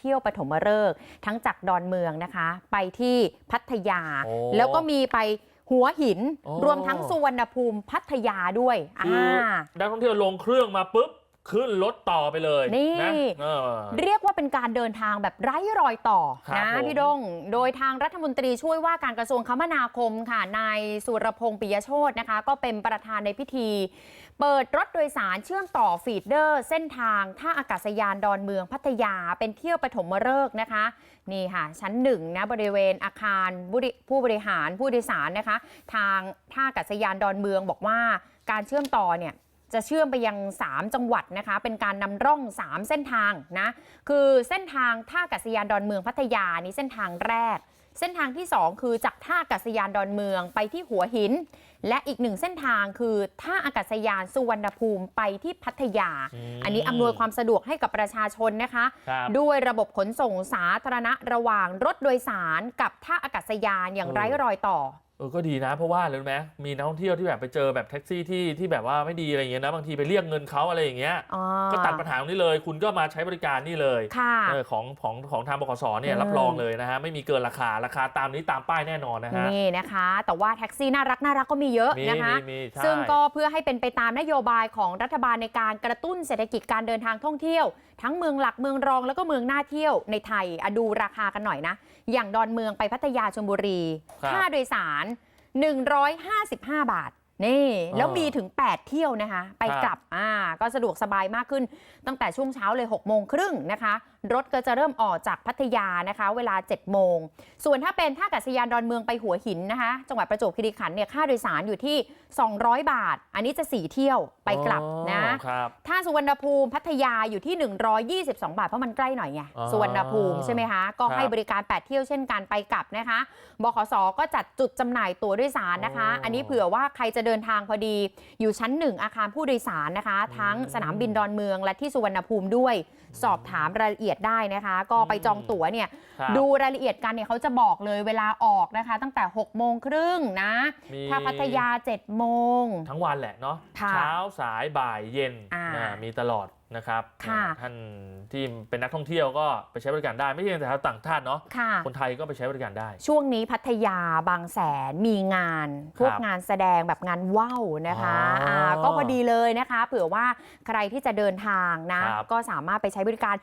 เที่ยวปฐมฤกษ์ทั้งจากดอนเมืองนะคะ ไปที่พัทยาโอ้แล้วก็มีไปหัวหินโอ้รวมทั้งสุวรรณภูมิพัทยาด้วยคืออ่านักท่องเที่ยวลงเครื่องมาปุ๊บ ขึ้นรถต่อไปเลยนี่นะเออ เรียกว่าเป็นการเดินทางแบบไร้รอยต่อครับนะผม พี่ดง โดยทางรัฐมนตรีช่วยว่าการกระทรวงคมนาคมค่ะนายสุรพงษ์ปิยโชตนะคะ ก็เป็นประธานในพิธี เปิดรถโดยสารเชื่อมต่อฟีดเดอร์ เส้นทางท่าอากาศยานดอนเมืองพัทยาเป็นเที่ยวปฐมฤกษ์นะคะ นี่ค่ะ ชั้นหนึ่งนะบริเวณอาคารบุริผู้บริหารผู้โดยสารนะคะ ทางท่าอากาศยานดอนเมืองบอกว่าการเชื่อมต่อเนี่ย จะเชื่อมไปยัง 3 จังหวัดนะคะ เป็นการนำร่อง 3 เส้นทางนะ คือเส้นทางท่าอากาศยานดอนเมืองพัทยานี่เส้นทางแรก เส้นทางที่ 2 คือจากท่าอากาศยานดอนเมืองไปที่หัวหิน และอีกหนึ่งเส้นทางคือท่าอากาศยานสุวรรณภูมิไปที่พัทยาอืมอันนี้อำนวยความสะดวกให้กับประชาชนนะคะครับด้วยระบบขนส่งสาธารณะระหว่างรถโดยสารกับท่าอากาศยานอย่างเออไร้รอยต่อ เออก็ดีนะเพราะว่าอะไรรู้ไหมมีนักท่องเที่ยวที่แบบไปเจอแบบแท็กซี่ที่ที่แบบว่าไม่ดีอะไรอย่างเงี้ยนะบางทีไปเรียกเงินเขาอะไรอย่างเงี้ยอ๋อก็ตัดปัญหาตรงนี้เลย คุณก็มาใช้บริการนี่เลยค่ะเออของของของทางบขสเนี่ยเออรับรองเลยนะฮะไม่มีเกินราคาราคาตามนี้ตามป้ายแน่นอนนะฮะนี่นะคะ แต่ว่าแท็กซี่น่ารักน่ารักก็มีเยอะมีนะคะมีมีใช่ซึ่งก็เพื่อให้เป็นไปตามนโยบายของรัฐบาลในการกระตุ้นเศรษฐกิจการเดินทางท่องเที่ยว ทั้งเมืองหลักเมืองรองแล้วก็เมืองน่าเที่ยวในไทยอะดูราคากันหน่อยนะ อย่างดอนเมืองไปพัทยาชลบุรีครับค่าโดยสาร 155 บาท นี่แล้วเออมีถึง 8 เที่ยวนะคะ ไปครับกลับอ่าก็สะดวกสบายมากขึ้น ตั้งแต่ช่วงเช้าเลย6โมงครึ่งนะคะ รถก็จะเริ่มออกจากพัทยานะคะ เวลา7โมง ส่วนถ้าเป็นท่าอากาศยานดอนเมืองไปหัวหินนะคะ จังหวัดประจวบคีรีขันธ์เนี่ยค่าโดยสารอยู่ที่ 200 บาท อันนี้จะ 4 เที่ยวไปกลับนะอ๋อครับถ้าสุวรรณภูมิพัทยาอยู่ที่ 122 บาทเพราะมันใกล้หน่อยไงอ๋อสุวรรณภูมิใช่ไหมคะก็ครับให้บริการ 8 เที่ยวเช่นกันไปกลับนะคะบขสก็จัดจุดจำหน่ายตั๋วโดยสารนะคะอ๋ออัอันนี้เผื่อว่าใครจะเดินทางพอดี อยู่ชั้นหนึ่งอาคารผู้โดยสารนะคะ ทั้งสนามบินดอนเมืองและที่สุวรรณภูมิด้วย สอบถามรายละเอียดได้นะคะ ก็ไปจองตั๋วเนี่ยครับดูรายละเอียดกันเนี่ยเขาจะบอกเลยเวลาออกนะคะ ตั้งแต่6โมงครึ่งนะ มี ถ้าพัทยา7โมง ทั้งวันแหละเนาะค่ะเช้าสายบ่ายเย็นอ่า อ่ามีตลอด นะครับค่ะอ่าท่านที่เป็นนักท่องเที่ยวก็ไปใช้บริการได้ไม่ใช่แต่ชาวต่างชาติเนาะค่ะคนไทยก็ไปใช้บริการได้ ช่วงนี้พัทยาบางแสนมีงานพวกครับงานแสดงแบบงานว่าวนะคะอ๋ออ่าก็พอดีเลยนะคะ เผื่อว่าใครที่จะเดินทางนะครับก็สามารถไปใช้บริการ